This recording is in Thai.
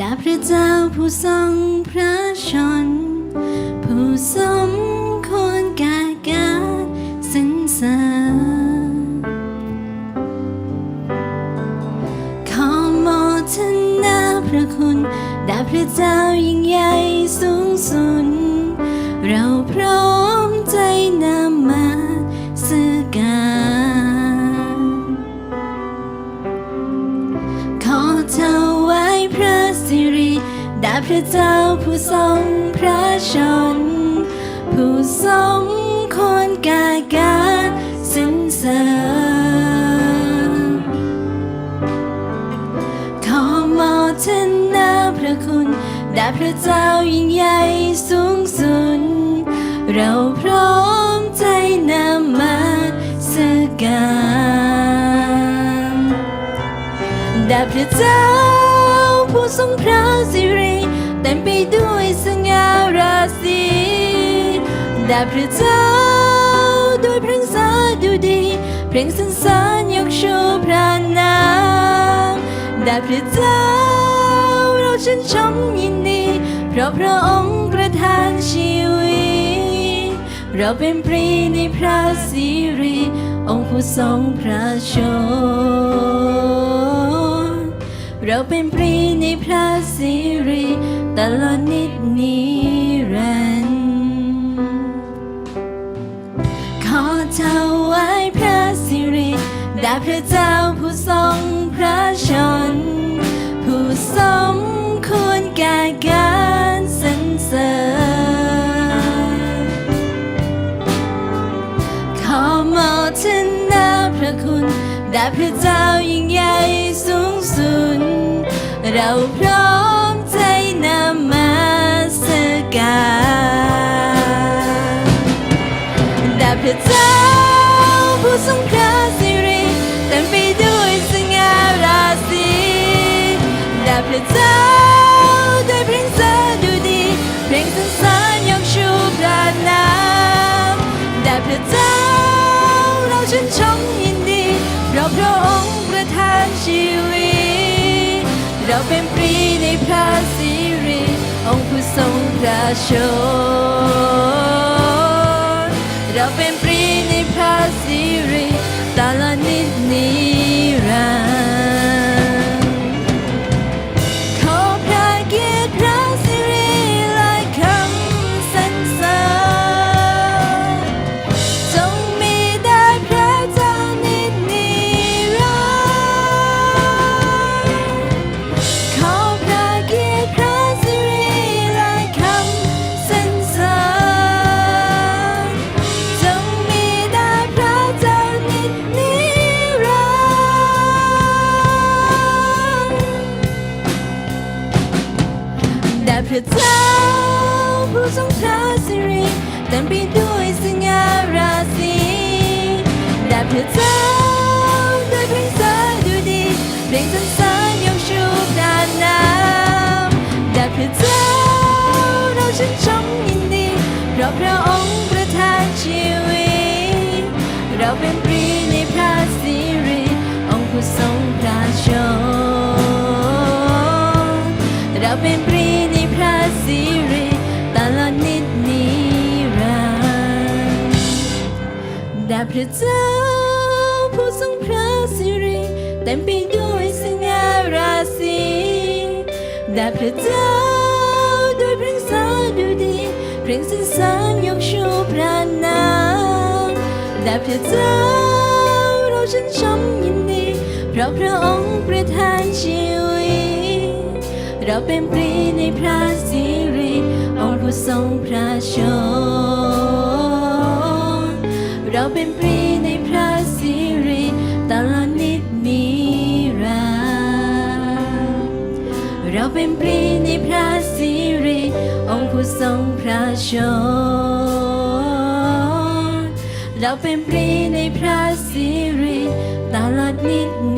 ดาพระเจ้าผู้ทรงพระชน ผู้สมควรก่การสรรเสริญขอโมทนาพระคุณดาพระเจ้ายิ่งใหญ่สูงสุดเราพร้อมใจนำมาสื่อการขอถวา ดาพระเจ้าผู้ทรงพระชน ผู้สมควรก่การสรรเสริญขอโมทนาพระคุณดาพระเจ้ายิ่งใหญ่สูงสุดเราพร้อมใจนำมาสการดาพระเจ้า ผู้ทรงพระสิริเต็มไปด้วยสง่าราศีดาพระเจ้าด้วยพลงสาดุดี เพลงสรรเสริญยกชูพระนามดาพระเจ้าเราชื่นชมยินดี เพราะพระองค์ประทานชีวิต เราเป็นปรีในพระสิริองค์ผู้ทรงพระชน เราเป็นปรีในพระสิริตลอดนิดนิรันดร์ขอถวายพระสิริดาพระเจ้าผู้ทรงพระชน ผู้สมควรแก่การสรรเสริญขอโมทนาพระคุณดาพระเจ้ายิ่งใหญ่สูงสุด เราพร้อมใจนำมาสการดาบพระเจ้าผู้ทรงพระสิริเต็มไปด้วยสง่าราศีดาบพระเจ้าด้วยเพลงสาดุดีเพลงสรรเสริญยกชูพระนามแด่พระเจ้าเราชื่นชม เป็นปรีในพระสิริองค์ผู้ทรงพระชนเราเป็น แด่พระเจ้าผู้ทรงพระสิริเต็มไปด้วยสง่าราศีแด่พระเจ้าด้วยเพลงสาดุดีเพลงสรรเสริญยกชูพระนามแด่พระเจ้าเราชื่นชมยินดีเพราะพระองค์ประทานชีวิตเราเป็น เราเป็นปรีในพระสิริตลอดนิดนิรันดร์แด่พระเจ้าผู้ทรงพระสิริเต็มไปด้วยสง่าราศีแด่พระเจ้าด้วยเพลงสาดุดีเพลงสรรเสริญยกชูพระนามแด่พระเจ้าเราชื่นชมยินดี เพราะพระองค์ประทานชีวิต เราเป็นปรีในพระสิริองค์ผู้ทรงพระชนเราเป็นปรีในพระสิริตลอดนิดนิรันดิเราเป็นปรีในพระสิริองค์ผู้ทรงพระชนเราเป็นปรีในพระสิริตลอดนิดนิ